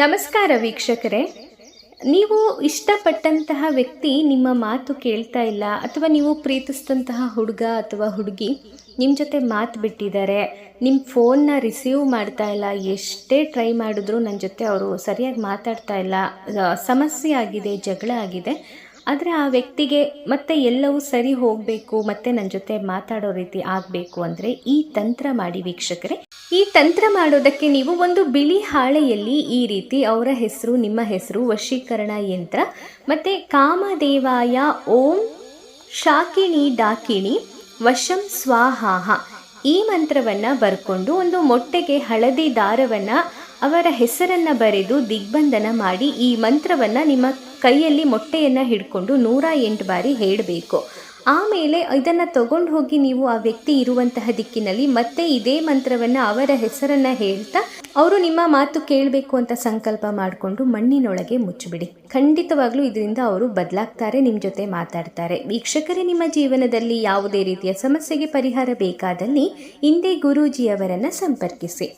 ನಮಸ್ಕಾರ ವೀಕ್ಷಕರೇ. ನೀವು ಇಷ್ಟಪಟ್ಟಂತಹ ವ್ಯಕ್ತಿ ನಿಮ್ಮ ಮಾತು ಕೇಳ್ತಾ ಇಲ್ಲ ಅಥವಾ ನೀವು ಪ್ರೀತಿಸಿದಂತಹ ಹುಡುಗ ಅಥವಾ ಹುಡುಗಿ ನಿಮ್ಮ ಜೊತೆ ಮಾತು ಬಿಟ್ಟಿದ್ದಾರೆ ನಿಮ್ಮ ಫೋನ್ನ ರಿಸೀವ್ ಮಾಡ್ತಾ ಇಲ್ಲ, ಎಷ್ಟೇ ಟ್ರೈ ಮಾಡಿದ್ರು ನನ್ನ ಜೊತೆ ಅವರು ಸರಿಯಾಗಿ ಮಾತಾಡ್ತಾ ಇಲ್ಲ ಸಮಸ್ಯೆ ಆಗಿದೆ, ಜಗಳ ಆಗಿದೆ, ಆದರೆ ಆ ವ್ಯಕ್ತಿಗೆ ಮತ್ತೆ ಎಲ್ಲವೂ ಸರಿ ಹೋಗಬೇಕು, ಮತ್ತೆ ನನ್ನ ಜೊತೆ ಮಾತಾಡೋ ರೀತಿ ಆಗಬೇಕು ಅಂದರೆ ಈ ತಂತ್ರ ಮಾಡಿ ವೀಕ್ಷಕರೇ. ಈ ತಂತ್ರ ಮಾಡೋದಕ್ಕೆ ನೀವು ಒಂದು ಬಿಳಿ ಹಾಳೆಯಲ್ಲಿ ಈ ರೀತಿ ಅವರ ಹೆಸರು, ನಿಮ್ಮ ಹೆಸರು, ವಶೀಕರಣ ಯಂತ್ರ, ಮತ್ತು ಕಾಮದೇವಾಯ, ಓಂ ಶಾಕಿಣಿ ಡಾಕಿಣಿ, ವಶಂ ಸ್ವಾಹಾಹ ಈ ಮಂತ್ರವನ್ನು ಬರ್ಕೊಂಡು ಒಂದು ಮೊಟ್ಟೆಗೆ ಹಳದಿ ದಾರವನ್ನು ಅವರ ಹೆಸರನ್ನು ಬರೆದು ದಿಗ್ಬಂಧನ ಮಾಡಿ ಈ ಮಂತ್ರವನ್ನು ನಿಮ್ಮ ಕೈಯಲ್ಲಿ ಮೊಟ್ಟೆಯನ್ನು ಹಿಡ್ಕೊಂಡು ನೂರ ಎಂಟು ಬಾರಿ ಹೇಳಬೇಕು. ಆಮೇಲೆ ಇದನ್ನು ತಗೊಂಡು ಹೋಗಿ ನೀವು ಆ ವ್ಯಕ್ತಿ ಇರುವಂತಹ ದಿಕ್ಕಿನಲ್ಲಿ ಮತ್ತೆ ಇದೇ ಮಂತ್ರವನ್ನು ಅವರ ಹೆಸರನ್ನು ಹೇಳ್ತಾ ಅವರು ನಿಮ್ಮ ಮಾತು ಕೇಳಬೇಕು ಅಂತ ಸಂಕಲ್ಪ ಮಾಡಿಕೊಂಡು ಮಣ್ಣಿನೊಳಗೆ ಮುಚ್ಚಿಬಿಡಿ. ಖಂಡಿತವಾಗ್ಲೂ ಇದರಿಂದ ಅವರು ಬದಲಾಗ್ತಾರೆ ನಿಮ್ಮ ಜೊತೆ ಮಾತಾಡ್ತಾರೆ. ವೀಕ್ಷಕರೇ, ನಿಮ್ಮ ಜೀವನದಲ್ಲಿ ಯಾವುದೇ ರೀತಿಯ ಸಮಸ್ಯೆಗೆ ಪರಿಹಾರ ಬೇಕಾದಲ್ಲಿ ಹಿಂದೆ ಗುರೂಜಿಯವರನ್ನು ಸಂಪರ್ಕಿಸಿ.